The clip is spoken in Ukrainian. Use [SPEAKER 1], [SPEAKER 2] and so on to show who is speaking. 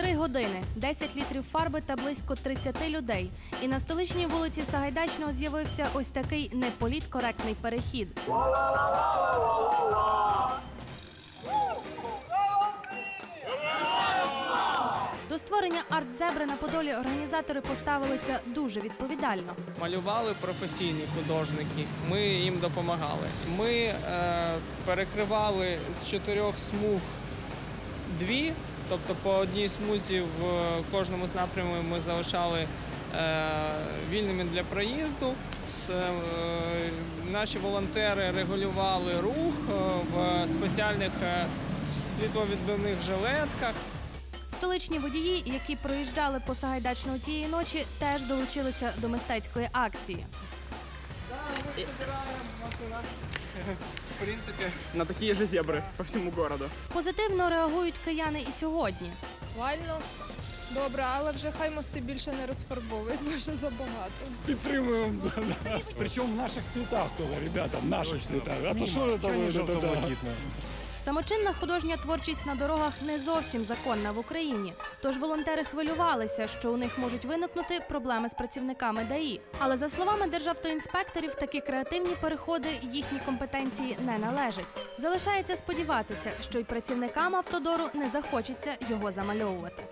[SPEAKER 1] години, 10 літрів фарби та близько 30 людей. І на столичній вулиці Сагайдачного з'явився ось такий неполіткоректний перехід. До створення арт-зебри на Подолі організатори поставилися дуже відповідально.
[SPEAKER 2] Малювали професійні художники, ми їм допомагали. Ми е, перекривали з чотирьох смуг дві, тобто по одній смузі в кожному з напрямів ми залишали е, вільними для проїзду. С, е, наші волонтери регулювали рух е, в спеціальних е, світловідбивних жилетках.
[SPEAKER 1] Столичні водії, які проїжджали по Сагайдачного тієї ночі, теж долучилися до мистецької акції.
[SPEAKER 2] Ми збираємо от у нас, принципі,
[SPEAKER 3] на такие же зебры по всему городу.
[SPEAKER 1] Позитивно реагують кияни і сьогодні.
[SPEAKER 4] Вально. Добре, але вже хай мости більше не розфарбовують, бо вже забагато.
[SPEAKER 5] Підтримуємо за причому в наших цвітах того, ребята, в наших цвітах. А то що це да, да.
[SPEAKER 1] Самочинна художня творчість на дорогах не зовсім законна в Україні. Тож волонтери хвилювалися, що у них можуть виникнути проблеми з працівниками ДАІ. Але за словами державтоінспекторів, такі креативні переходи їхній компетенції не належать. Залишається сподіватися, що й працівникам автодору не захочеться його замальовувати.